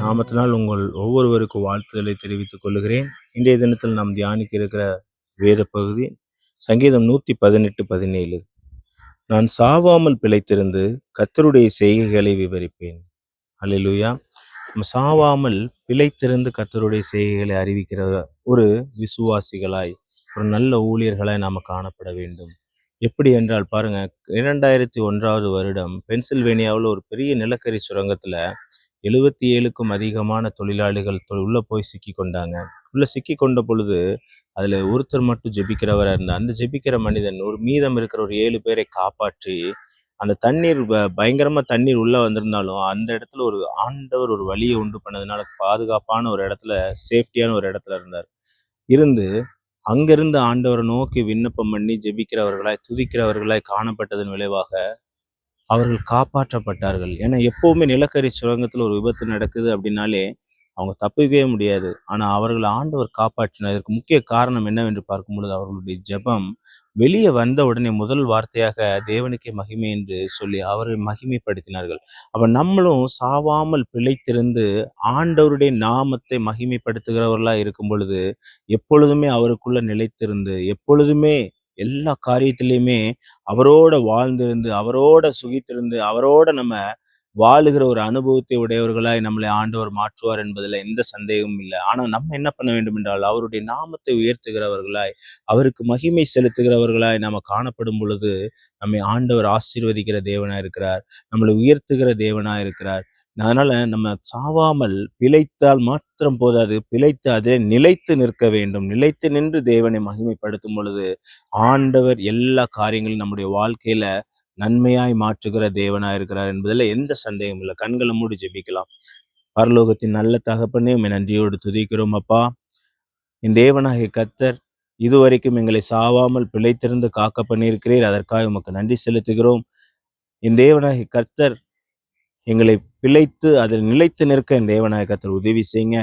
நாமத்தினால் உங்கள் ஒவ்வொருவருக்கும் வாழ்த்துதலை தெரிவித்துக் கொள்கிறேன். இன்றைய தினத்தில் நாம் தியானிக்க இருக்கிற வேத பகுதி சங்கீதம் நூற்றி பதினெட்டு பதினேழு. நான் சாவாமல் பிழைத்திருந்து கத்தருடைய செய்கைகளை விவரிப்பேன். அல்லேலூயா நம்ம சாவாமல் பிழைத்திருந்து கத்தருடைய செய்கைகளை அறிவிக்கிற ஒரு விசுவாசிகளாய் ஒரு நல்ல ஊழியர்களாய் நாம் காணப்பட வேண்டும். எப்படி என்றால் பாருங்க இரண்டாயிரத்தி ஒன்றாவது வருடம் பென்சில்வேனியாவில் ஒரு பெரிய நிலக்கரி சுரங்கத்தில் எழுபத்தி ஏழுக்கும் அதிகமான தொழிலாளிகள் தொ- உள்ள போய் சிக்கி கொண்டாங்க. உள்ள சிக்கி கொண்ட பொழுது அதுல ஒருத்தர் மட்டும் ஜெபிக்கிறவரா இருந்தார் அந்த ஜெபிக்கிற மனிதன் ஒரு மீதம் இருக்கிற ஒரு ஏழு பேரை காப்பாற்றி அந்த தண்ணீர் ப- பயங்கரமா தண்ணீர் உள்ள வந்திருந்தாலும் அந்த இடத்துல ஒரு ஆண்டவர் ஒரு வழியை உண்டு பண்ணதுனால பாதுகாப்பான ஒரு இடத்துல சேஃப்டியான ஒரு இடத்துல இருந்தார். இருந்து அங்கிருந்து ஆண்டவரை நோக்கி விண்ணப்பம் பண்ணி ஜெபிக்கிறவர்களாய் துதிக்கிறவர்களாய் காணப்பட்டதன் விளைவாக அவர்கள் காப்பாற்றப்பட்டார்கள். ஏன்னா எப்போவுமே நிலக்கரி சுரங்கத்தில் ஒரு விபத்து நடக்குது அப்படின்னாலே அவங்க தப்பிக்கவே முடியாது. ஆனால் அவர்கள் ஆண்டவர் காப்பாற்றினார். இதற்கு முக்கிய காரணம் என்னவென்று பார்க்கும் பொழுது அவர்களுடைய ஜெபம் வெளியே வந்த உடனே முதல் வார்த்தையாக தேவனுக்கே மகிமை என்று சொல்லி அவரை மகிமைப்படுத்தினார்கள். அப்போ நம்மளும் சாவாமல் பிழைத்திருந்து ஆண்டவருடைய நாமத்தை மகிமைப்படுத்துகிறவர்களாக இருக்கும் பொழுது எப்பொழுதுமே அவருக்குள்ள நிலைத்திருந்து எப்பொழுதுமே எல்லா காரியத்திலையுமே அவரோட வாழ்ந்திருந்து அவரோட சுகித்திருந்து அவரோட நம்ம வாழுகிற ஒரு அனுபவத்தை உடையவர்களாய் நம்மளை ஆண்டவர் மாற்றுவார் என்பதில் எந்த சந்தேகமும் இல்லை. ஆனா நம்ம என்ன பண்ண வேண்டும் என்றால் அவருடைய நாமத்தை உயர்த்துகிறவர்களாய் அவருக்கு மகிமை செலுத்துகிறவர்களாய் நம்ம காணப்படும் பொழுது நம்மை ஆண்டவர் ஆசீர்வதிக்கிற தேவனா இருக்கிறார் நம்மளை உயர்த்துகிற தேவனா இருக்கிறார் அதனால் நம்ம சாவாமல் பிழைத்தால் மாத்திரம் போதாது பிழைத்து அதிலே நிலைத்து நிற்க வேண்டும். நிலைத்து நின்று தேவனை மகிமைப்படுத்தும் பொழுது ஆண்டவர் எல்லா காரியங்களும் நம்முடைய வாழ்க்கையில் நன்மையாய் மாற்றுகிற தேவனா இருக்கிறார் என்பதில் எந்த சந்தேகமும் இல்லை. கண்களை மூடி ஜெபிக்கலாம். பரலோகத்தின் நல்ல தகப்பனே உண்மை நன்றியோடு துதிக்கிறோம் அப்பா. என் தேவனாகிய கத்தர் இதுவரைக்கும் எங்களை சாவாமல் பிழைத்திருந்து காக்க பண்ணியிருக்கிறீர். அதற்காக உமக்கு நன்றி செலுத்துகிறோம். என் தேவனாகிய கர்த்தர் எங்களை பிழைத்து அதில் நிலைத்து நிற்க என் தேவநாயகத்தில் உதவி செய்யுங்க.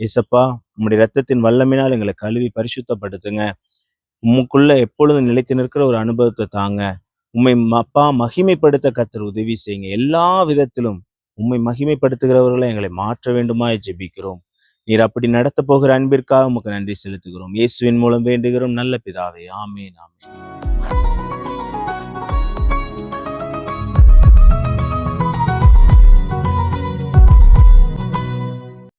ஏசப்பா உங்களுடைய ரத்தத்தின் வல்லமினால் எங்களை கழுவி பரிசுத்தப்படுத்துங்க. உமக்குள்ள எப்பொழுதும் நிலைத்து நிற்கிற ஒரு அனுபவத்தை தாங்க. உம்மை அப்பா மகிமைப்படுத்த கத்தர் உதவி செய்யுங்க. எல்லா விதத்திலும் உம்மை மகிமைப்படுத்துகிறவர்களை எங்களை மாற்ற வேண்டுமா ஜெபிக்கிறோம். நீர் அப்படி நடத்த போகிற அன்பிற்காக உமக்கு நன்றி செலுத்துகிறோம். இயேசுவின் மூலம் வேண்டுகிறோம். நல்ல பிதாவே ஆமே ஆமேன்.